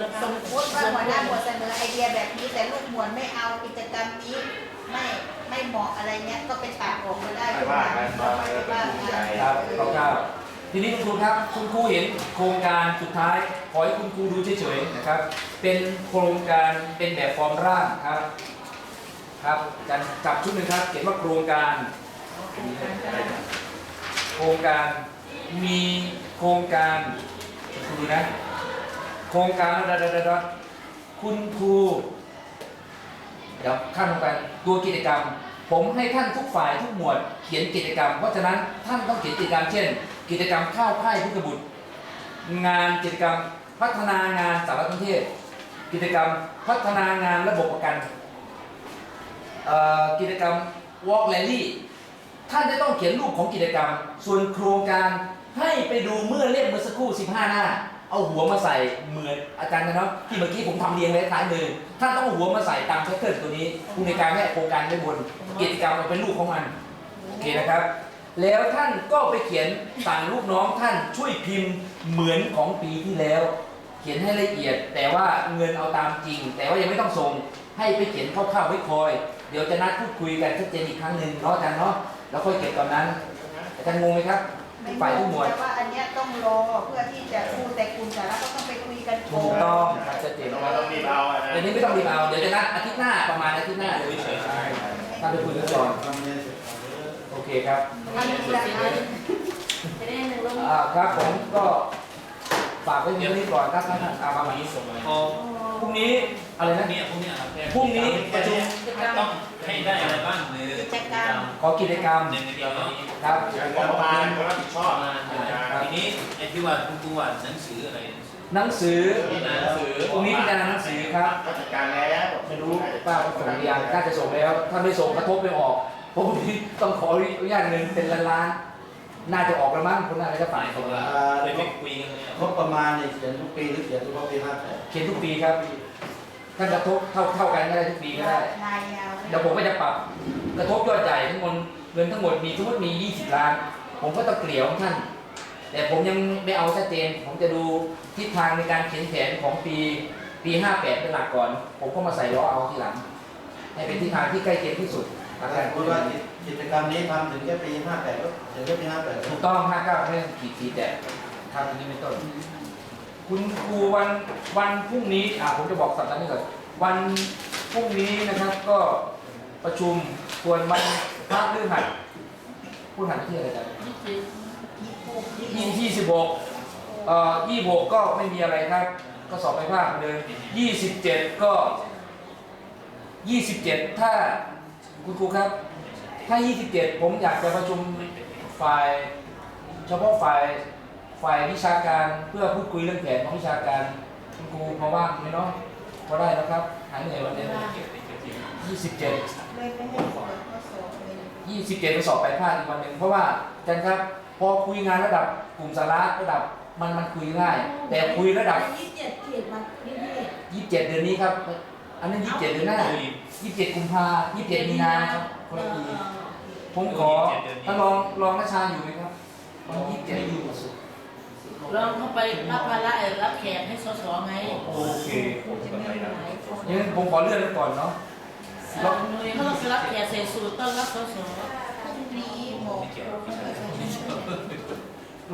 แล้วสมมติว่าหัวหน้าหมวดเสนอไอเดียแบบนี้ แต่ลูกหมวดไม่เอากิจกรรมนี้ ไม่ไม่เหมาะอะไรเงี้ยก็ไปตัดออกมาได้ไม่ว่ากันก็ไม่ได้ว่ากันครับขอบคุณครับทีนี้คุณครูครับคุณครูเห็นโครงการสุดท้ายขอให้คุณครูดูเฉยๆนะครับ เป็นโครงการเป็นแบบฟอร์มร่างครับครับจันจับชุดหนึ่งครับเขียนว่าโครงการ โครงการมีโครงการคุณดูนะ โครงการดดดดคุณครูเดี๋ยวข้ามลงไปตัวกิจกรรม ผมให้ท่านทุกฝ่ายทุกหมวดเขียนกิจกรรม เพราะฉะนั้นท่านต้องเขียนกิจกรรมเช่น กิจกรรมข้าวไข่พุทธบุตร งานกิจกรรมพัฒนางานสารสนเทศ กิจกรรมพัฒนางานระบบประกันกิจกรรม Walk Rally ท่านจะต้องเขียนรูปของกิจกรรม ส่วนโครงการให้ไปดูเมื่อเล่มเมื่อสักครู่ 15 หน้า เอาหัวมาใส่เหมือนอาจารย์นะเนาะที่เมื่อกี้ผมทำเรียงไว้ท้ายมือท่านต้องเอาหัวมาใส่ตามแพทเทิร์นตัวนี้ผู้ในการแม่โครงการไม่บนกิจกรรมเป็นรูปของมันโอเคนะครับ แล้วท่านก็ไปเขียนสั่งลูกน้องท่านช่วยพิมพ์เหมือนของปีที่แล้ว เขียนให้ละเอียด แต่ว่าเงินเอาตามจริง แต่ว่ายังไม่ต้องส่งให้ไปเขียนคร่าวๆไว้คอย เดี๋ยวจะนัดพูดคุยกันชัดเจนอีกครั้งหนึ่งเนาะอาจารย์เนาะแล้วค่อยเก็บตอนนั้นอาจารย์งงไหมครับ ไม่ฝ่ายทุกหมวด แต่ว่าอันเนี้ยต้องรอเพื่อที่จะครูแต่กลุ่มสาระก็ต้องไปคุยกันถูกต้องครับชัดเจนเราต้องรีบเอาอะนะเดี๋ยวนี้ไม่ต้องรีบเอาเดี๋ยวจะนัดอาทิตย์หน้าประมาณอาทิตย์หน้าเฉยๆท่านไปคุยกันก่อนโอเคครับอันนี้แหละอันจะได้หนึ่งลงอ่าครับผมก็ฝากไว้เพียงเท่านี้ก่อนครับท่านอาประมาณนี้ส่งมาพอพ รุ่งนี้อะไรพนะรุ่งนี้พรุ่งนี้ครับพรุ่งนี้ประชุม ต้องให้ได้อะไรบ้างหรือกิจกรรม ขอกิจกรรมหนึ่งเดียวเนาะครับ งบประมาณคนรับผิดชอบประมาณทีนี้ไอ้ที่ว่าคุณครูว่าหนังสืออะไรหนังสือหนังสือพรุ่งนี้พิจารณาหนังสือครับ ก็จัดการแล้วไม่รู้ป้าส่งหรือยังน่าจะส่งแล้ว ถ้าไม่ส่งกระทบไม่ออกเพราะพรุ่งนี้ต้องขออนุญาตเงินเป็นล้านๆ น่าจะออกแล้วมั้งคุณน่าจะฝ่ายเขาส่งว่าแล้วไปไปคุยกันเลยงบประมาณเนี่ยเขียนทุกปีหรือเขียนเฉพาะปีห้าแปดเขียนทุกปีครับท่านกระทบเท่าเท่ากันก็ได้ทุกปีก็ได้ ลายยาวเดี๋ยวผมก็จะปรับกระทบยอดใหญ่ทั้งหมดเงินทั้งหมดมีทั้งหมดมี 20 ล้าน ผมก็ต้องเกลี่ยของท่าน แต่ผมยังไม่เอาชัดเจน ผมจะดูทิศทางในการเขียนแผนของปีปี 58 เป็นหลักก่อน ผมก็มาใส่ล้อเอาทีหลัง ให้เป็นทิศทางที่ใกล้เคียงที่สุด อาถ้าการพูดว่ากิจกรรมนี้ทำถึงแค่ปีห้าแปดก็ถึงแค่ปีห้าแปดถูกต้อง59ไม่ต้องขีดขีดแต่ทำอย่างนี้เป็นต้น คุณครูวันวันพรุ่งนี้อ่าผมจะบอกสัปดาห์นี้ก่อนวันพรุ่งนี้นะครับก็ประชุมควรวันพระฤหัสพูดหันที่อะไรกันยี่ยี่สิบหกเอ่อยี่หกก็ไม่มีอะไรครับ ก็สอบไปภาคเหมือนเดิมยี่สิบเจ็ดก็ยี่สิบเจ็ดถ้า คุณครูครับ ถ้ายี่สิบเจ็ดผมอยากจะประชุมฝ่ายเฉพาะฝ่ายฝ่ายวิชาการเพื่อพูดคุยเรื่องแผนของวิชาการ คุณครูมาว่างไหมเนาะพอได้แล้วครับหายเหนื่อยวันเดียวยี่สิบเจ็ดเลยไม่ให้เปิดข้อสอบเลยยี่สิบเจ็ดไปสอบไปพลาดอีกวันหนึ่งเพราะว่าอาจารย์ครับพอคุยงานระดับกลุ่มสาระระดับมันมันคุยง่าย แต่คุยระดับ ยี่สิบเจ็ดเขียนมายี่สิบเจ็ดยี่สิบเจ็ดเดือนนี้ครับ อันนั้นยี่สิบเจ็ดเดือนหน้ายี่สิบเจ็ดกุมภายี่สิบเจ็ดมีนาครับคนละปีผมขอถ้าลองลองนัชชาอยู่ไหมครับวันยี่สิบเจ็ดอยู่สุดลองเข้าไปรับภาระรับแขกให้สสไงโอเคจะไม่เป็นไรงั้นผมขอเลื่อนไว้ก่อนเนาะลองหน่วยเขาต้องรับแขกใส่สูตรต้อนรับสสพรุ่งนี้หมก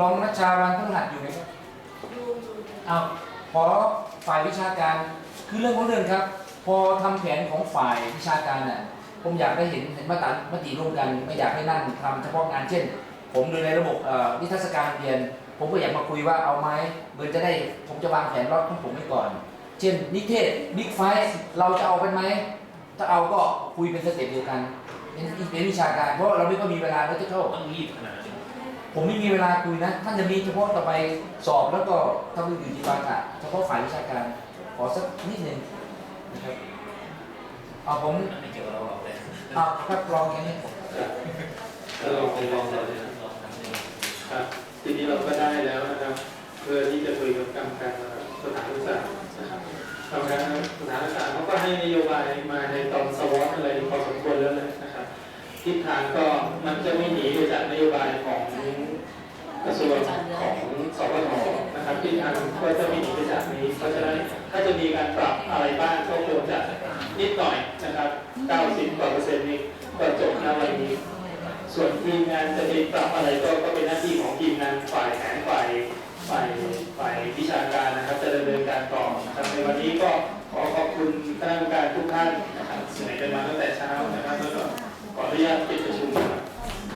ลองนัชชาวันพฤหัสอยู่ไหมครับเอาขอฝ่ายวิชาการคือเรื่องของเรื่องครับ พอทำแผนของฝ่ายวิชาการน่ะผมอยากได้เห็นเห็นมาตรมติร่วมกัน ไม่อยากให้นั่งทำเฉพาะงานเช่น ผมดูในระบบนิทรรศการเรียน ผมก็อยากมาคุยว่าเอาไหมเบอร์จะได้ผมจะวางแผนรอบของผมไว้ก่อน เช่น นิเทศบิ๊กไฟเราจะเอาเป็นไหมถ้าเอาก็คุยเป็นสเต็ปเดียวกันเป็นวิชาการเพราะเราไม่ก็มีเวลาแล้วจะเข้าต้องรีบขนาดนี้ผมไม่มีเวลาคุยนะท่านจะมีเฉพาะต่อไปสอบแล้วก็ทำอื่นๆที่บางอะเฉพาะฝ่ายวิชาการขอสักนิดหนึ่ง นะครับเอาผมไม่เกี่ยวกับเราหรอกเลยเอาครับลองแค่นี้ก็ลองไปลองเลยนะลองทำเองครับทีนี้เราก็ได้แล้วนะครับเพื่อที่จะคุยกับกรรมการสถานศึกษานะครับกรรมการสถานศึกษาเขาก็ให้นโยบายมาในตอนสวอตอะไรพอสมควรแล้วเลยนะครับทิศทางก็มันจะไม่หนีไปจากนโยบายของกระทรวงของสวทนะครับทิศทางก็จะไม่หนีไปจากนี้เพราะฉะนั้น ถ้าจะมีการปรับอะไรบ้างก็คงจะนิดหน่อยนะครับ 90กว่าเปอร์เซ็นต์นี้ก็จบณวันนี้ ส่วนทีมงานจะไปปรับอะไรก็ก็เป็นหน้าที่ของทีมงานฝ่ายแผนฝ่ายฝ่ายฝ่ายวิชาการนะครับ จะดำเนินการต่อนะครับในวันนี้ก็ขอขอบคุณคณะกรรมการทุกท่านนะครับเหนื่อกันมาตั้งแต่เช้านะครับแล้วก็ขออนุญาตปิดประชุม